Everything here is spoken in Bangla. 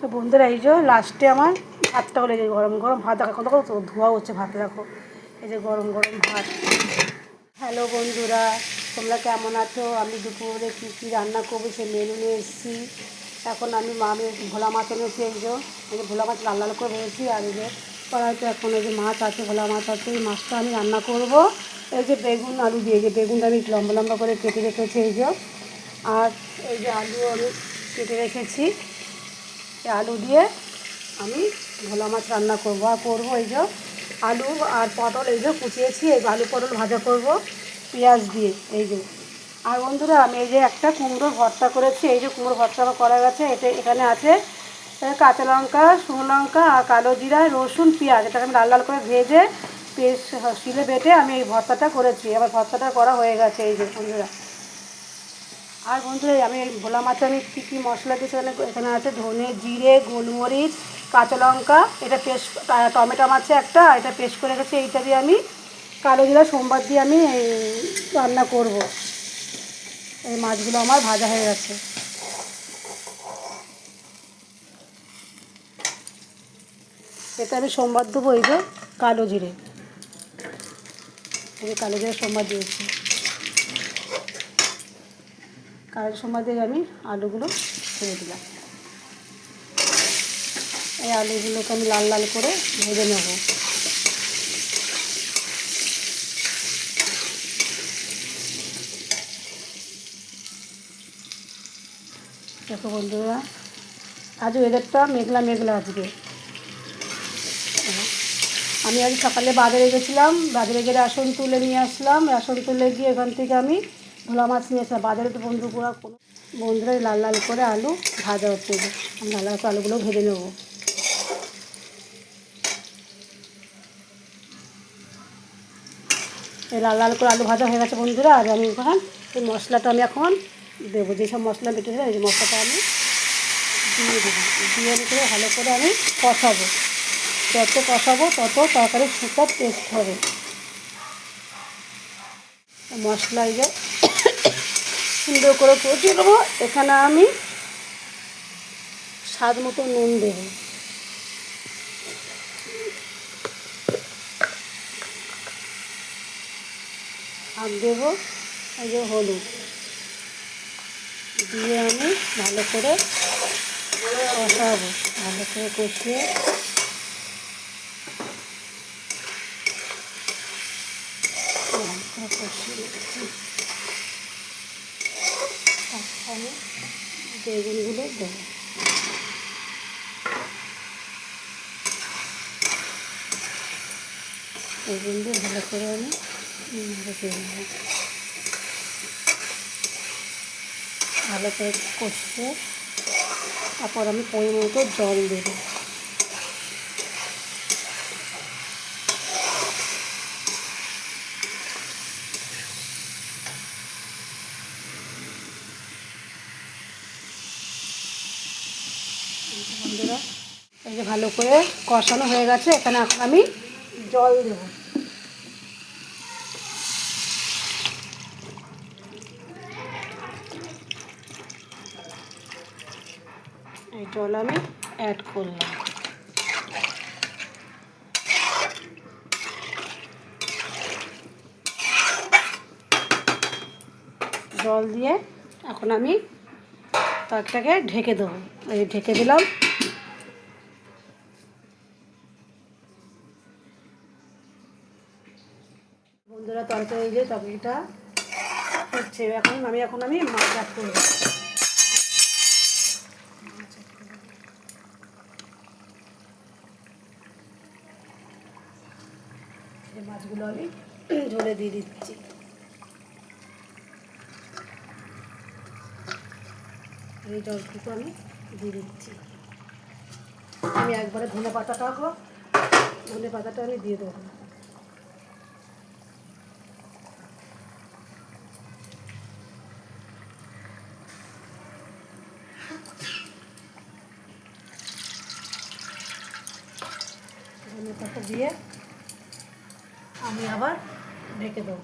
তো বন্ধুরা, এই যে লাস্টে আমার ভাতটা হলে যে গরম গরম ভাত। দেখো, কত কত ধোয়া হচ্ছে ভাত, দেখো। এই যে গরম গরম ভাত। হ্যালো বন্ধুরা, তোমরা কেমন আছো? আমি দুপুরে কী কী রান্না করব সে মেনু নিয়ে এসেছি। এখন আমি মামি ভোলা মাছ এনেছি, এই যে। এই যে ভোলা মাছ লাল লাল করে ভেবেছি আর এই যে কড়াইতে এখন এই যে মাছ আছে, ভোলা মাছ আছে, এই মাছটা আমি রান্না করব। এই যে বেগুন আলু দিয়ে যে বেগুনটা আমি লম্বা লম্বা করে কেটে রেখেছি, এই যে। আর এই যে আলু আমি কেটে রেখেছি। আলু দিয়ে আমি ভোলা মাছ রান্না করব। আর করব এই যে আলু আর পটল, এই যে কুচিয়েছি, এই আলু পটল ভাজা করব পেঁয়াজ দিয়ে, এই যে। আর বন্ধুরা, আমি এই যে একটা কুমড়ো ভর্তা করেছি, এই যে কুমড়ো ভর্তা আমার করা গেছে, এটা এখানে আছে কাঁচা লঙ্কা, শুকনো লঙ্কা আর কালো জিরা, রসুন, পেঁয়াজ, এটাকে আমি লাল লাল করে ভেজে পেস্ট, শিলে বেটে আমি এই ভর্তাটা করেছি। আমার ভর্তাটা করা হয়ে গেছে, এই যে বন্ধুরা। আর বন্ধুরা আমি ভোলা মাছে আমি কী কী মশলা দিয়েছি এখানে? আছে ধনে, জিরে, গোলমরিচ, কাঁচা লঙ্কা, এটা পেস্ট টমেটো আছে একটা এটা পেস্ট করে রেখেছি, এইটা দিয়ে আমি কালো জিরা, সোমবার দিয়ে আমি রান্না করব। এই মাছগুলো আমার ভাজা হয়ে গেছে। এটা আমি সোমবার দেবো, এই যে কালো জিরে। এই কালো জিরে সোমবার দিয়েছি। সময় দিয়ে আমি আলুগুলো ছেড়ে দিলাম। এই আলুগুলোকে আমি লাল লাল করে ভেজে নেব। দেখো বন্ধুরা আজ ওয়েদারটা মেঘলা মেঘলা আজকে। আমি আজ সকালে বাজারে গেছিলাম, বাজারে গিয়ে রেশন তুলে নিয়ে আসলাম। রেশন তুলে গিয়ে এখান থেকে আমি ভোলা মাছ নিয়ে আসলাম বাজারে তো বন্ধুরা কোনো বন্ধুরা লাল লাল করে আলু ভাজা হচ্ছে। আমি লাল লাল করে আলুগুলো ভেজে নেব। এই লাল লাল করে আলু ভাজা হয়ে গেছে বন্ধুরা, আর আমি এখন এই মশলাটা আমি এখন দেবো। যেসব মশলা বেটেছিলাম এই মশলাটা আমি দিয়ে দেবো। দিয়ে করে ভালো করে আমি কষাবো। যত কষাবো, তত তরকারি সুপার টেস্ট হবে। মশলা এই যে সুন্দর করে কষিয়ে দেবো এখানে আমি স্বাদ মতো নুন দেবো। আর দেবো এই যে হলুদ। দিয়ে আমি ভালো করে কষাবো, ভালো করে কষিয়ে। ভালো করে কষিয়ে আমি বেগুনগুলো দেবো। বেগুন দিয়ে ভালো করে আমি রেখে দেবো ভালো করে কষে, তারপর আমি পরিমাণ জল দেবো। বন্ধুরা, এই যে ভালো করে কষানো হয়ে গেছে, এখানে এখন আমি জল দেবো। এই জল আমি অ্যাড করলাম। জল দিয়ে এখন আমি তরকারিটাকে ঢেকে দেবো। এই ঢেকে দিলাম। বন্ধুরা তরকারি এই যে তরকারিটা হচ্ছে। এখন আমি এখন আমি মাছ অ্যাড করব। মাছগুলো আমি ঝোলে দিয়ে দিচ্ছি। এই জলটুকু আমি দিয়ে দিচ্ছি। আমি একবারে ধনে পাতাটাও ধনে পাতাটা আমি দিয়ে দেবো। ধনে পাতা দিয়ে আমি আবার ঢেকে দেবো।